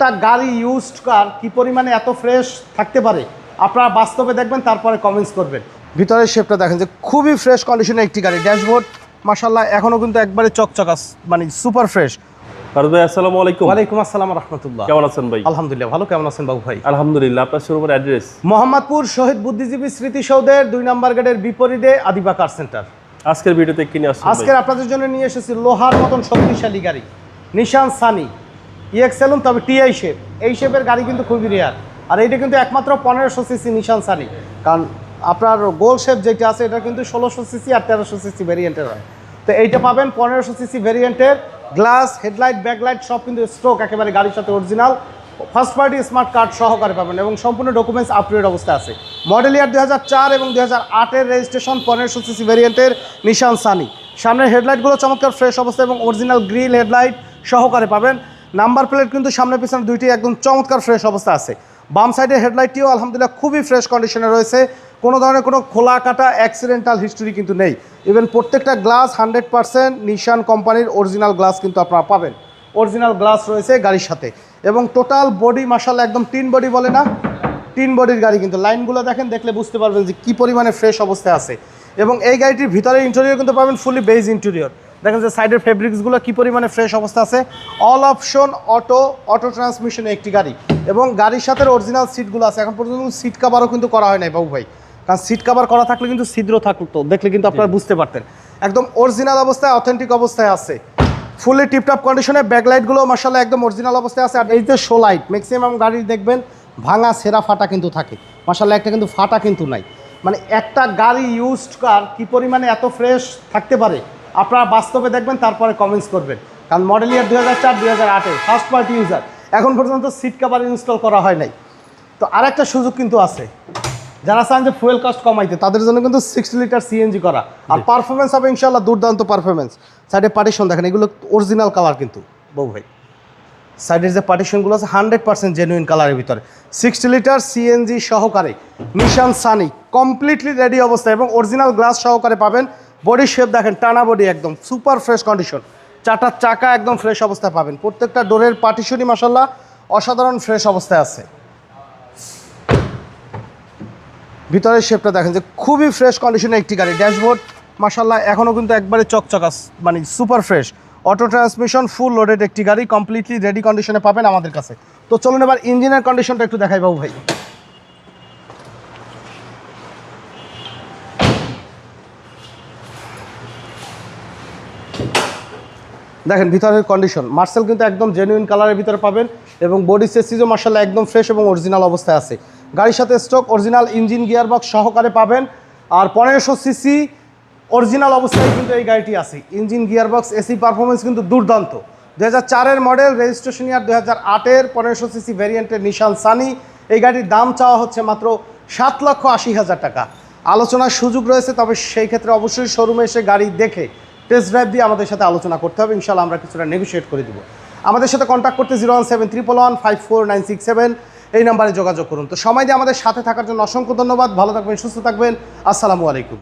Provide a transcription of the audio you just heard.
একটা গাড়ি used car কি পরিমাণে এত ফ্রেশ থাকতে পারে? আপনারা বাস্তবে দেখবেন তারপরে কমেন্টস করবেন। ভিতরের শেপটা দেখেন যে খুবই ফ্রেশ কন্ডিশনে একটি গাড়ি। ড্যাশবোর্ড মাসাল্লাহ এখনও কিন্তু একবারে চকচকাস মানে সুপার ফ্রেশ ফারুক ভাই আসসালামু আলাইকুম। ওয়ালাইকুম আসসালাম রহমতুল্লাহ। কেমন আছেন ভাই? আলহামদুলিল্লাহ ভালো। কেমন আছেন বাবু ভাই? আলহামদুলিল্লাহ আপনার শোরুমের অ্যাড্রেস মোহাম্মদপুর শহীদ বুদ্ধিজীবী স্মৃতিসৌধের দুই নম্বর গেটের বিপরীতে আদিবা কার সেন্টার আজকের ভিডিওতে কিনে আজকের আপনাদের জন্য নিয়ে এসেছি লোহার মতন শক্তিশালী গাড়ি। Nissan Sunny. ইএক্স সেলুন তবে টিআই শেপ এই শেপের গাড়ি কিন্তু খুবই রেয়ার আর এইটা কিন্তু একমাত্র পনেরোশো সিসি নিশান সানি কারণ আপনার গোল শেপ যেটা আছে, এটা কিন্তু ষোলোশো সিসি আর তেরোশো সিসি ভেরিয়েন্টের হয়। তো এইটা পাবেন পনেরোশো সিসি ভেরিয়েন্টের গ্লাস হেডলাইট ব্যাকলাইট সব কিন্তু স্ট্রোক একেবারে গাড়ির সাথে original first party smart card সহকারে পাবেন এবং সম্পূর্ণ ডকুমেন্টস আপডেট অবস্থায় আছে। মডেল ইয়ার দুই হাজার চার এবং দুই হাজার আটের রেজিস্ট্রেশন পনেরোশো সিসি ভেরিয়েন্টের নিশান সানি সামনের হেডলাইটগুলো চমৎকার ফ্রেশ অবস্থা এবং অরিজিনাল গ্রিল হেডলাইট সহকারে পাবেন। নাম্বার প্লেট কিন্তু সামনে পিছনে দুইটি একদম চমৎকার ফ্রেশ অবস্থা আছে। বাম সাইডের হেডলাইটটিও আলহামদুলিল্লাহ খুবই ফ্রেশ কন্ডিশনে রয়েছে। কোনো ধরনের কোনো খোলা কাটা অ্যাক্সিডেন্টাল হিস্টোরি কিন্তু নেই। ইভেন প্রত্যেকটা গ্লাস হান্ড্রেড পার্সেন্ট নিশান কোম্পানির অরিজিনাল গ্লাস কিন্তু আপনারা পাবেন। অরিজিনাল গ্লাস রয়েছে গাড়ির সাথে। এবং টোটাল বডি মাসাল্লাহ একদম তিন বডি বলে না। তিন বডির গাড়ি কিন্তু। লাইনগুলো দেখেন, দেখলে বুঝতে পারবেন যে কী পরিমাণে ফ্রেশ অবস্থায় আছে। এবং এই গাড়িটির ভিতরে ইন্টেরিয়র কিন্তু পাবেন ফুলি বেজ ইন্টেরিয়র দেখেন যে সাইডের ফেব্রিক্সগুলো কী পরিমাণে ফ্রেশ অবস্থা আছে। অল অপশন অটো অটো ট্রান্সমিশনে একটি গাড়ি। এবং গাড়ির সাথে অরিজিনাল সিটগুলো আছে। এখন পর্যন্ত সিট কাভারও কিন্তু করা হয় নাই বাবু ভাই। কারণ সিট কাভার করা থাকলে কিন্তু ছিদ্র থাকতো দেখলে কিন্তু আপনারা বুঝতে পারতেন। একদম অরিজিনাল অবস্থায় অথেন্টিক অবস্থায় আছে। ফুলি টিপটপ কন্ডিশনে ব্যাকলাইটগুলো মার্শাল্লাহ একদম অরিজিনাল অবস্থায় আছে। আর এই যে শো লাইট ম্যাক্সিমাম গাড়ির দেখবেন ভাঙা সেরা ফাটা কিন্তু থাকে। মার্শাল্লাহ একটা কিন্তু ফাটা কিন্তু নাই। মানে একটা গাড়ি ইউজড কার কি পরিমাণে এত ফ্রেশ থাকতে পারে? আপনারা বাস্তবে দেখবেন তারপরে কমেন্টস করবেন। কারণ মডেল ইয়ার দু হাজার চার দুই হাজার আটের ফার্স্ট পার্টি ইউজার এখন পর্যন্ত সিট কাভার ইনস্টল করা হয় নাই। তো আরেকটা সুযোগ কিন্তু আছে। যারা চান যে ফুয়েল কস্ট কমাইতে তাদের জন্য কিন্তু সিক্সটি লিটার সিএনজি করা। আর পারফরমেন্স হবে ইনশাল্লাহ দুর্দান্ত পারফরমেন্স সাইডে পার্টিশন দেখেন এগুলো অরিজিনাল কালার কিন্তু। বউ ভাই। সাইডের যে পার্টিশনগুলো আছে হান্ড্রেড পার্সেন্ট জেনুইন কালারের ভিতরে। সিক্সটি লিটার সিএনজি সহকারে নিশান সানি কমপ্লিটলি রেডি অবস্থা এবং অরিজিনাল গ্লাস সহকারে পাবেন বডি শেপ দেখেন, টানা বডি একদম সুপার ফ্রেশ কন্ডিশন চারটার চাকা একদম ফ্রেশ অবস্থায় পাবেন। প্রত্যেকটা ডোরের পার্টিশনই মাসাল্লাহ অসাধারণ ফ্রেশ অবস্থায় আছে। ভিতরের শেপটা দেখেন যে খুবই ফ্রেশ কন্ডিশনে একটি গাড়ি। ড্যাশবোর্ড মাসাল্লাহ এখনও কিন্তু একবারে চকচকাস মানে super fresh auto transmission full loaded একটি গাড়ি কমপ্লিটলি রেডি কন্ডিশনে পাবেন আমাদের কাছে। তো চলুন এবার ইঞ্জিনের কন্ডিশনটা একটু দেখাই বাবু ভাই। দেখেন, ভিতরের কন্ডিশন মার্সেল কিন্তু একদম জেনুইন কালারের ভিতরে পাবেন এবং বডি সেসিজও মার্শাল্লাহ একদম ফ্রেশ এবং অরিজিনাল অবস্থায় আছে। গাড়ির সাথে স্টক অরিজিনাল ইঞ্জিন গিয়ারবক্স সহকারে পাবেন। আর পনেরোশো সিসি অরিজিনাল অবস্থায় কিন্তু এই গাড়িটি আছে। ইঞ্জিন গিয়ারবক্স এসি পারফরমেন্স কিন্তু দুর্দান্ত। দু হাজার মডেল রেজিস্ট্রেশন ইয়ার দু হাজার আটের পনেরোশো সিসি ভ্যারিয়েন্টের নিশান সানি এই গাড়ির দাম চাওয়া হচ্ছে মাত্র সাত লক্ষ আশি হাজার টাকা। আলোচনার সুযোগ রয়েছে, তবে সেই ক্ষেত্রে অবশ্যই শোরুমে এসে গাড়ি দেখে টেস্ট ড্রাইভ দিয়ে আমাদের সাথে আলোচনা করতে হবে। ইনশাল্লাহ আমরা কিছুটা নেগোসিয়েট করে দেবো। আমাদের সাথে কন্ট্যাক্ট করতে zero one seven one five four nine six seven এই নাম্বারে যোগাযোগ করুন। তো সময় দিয়ে আমাদের সাথে থাকার জন্য অসংখ্য ধন্যবাদ। ভালো থাকবেন, সুস্থ থাকবেন। আসসালামু আলাইকুম।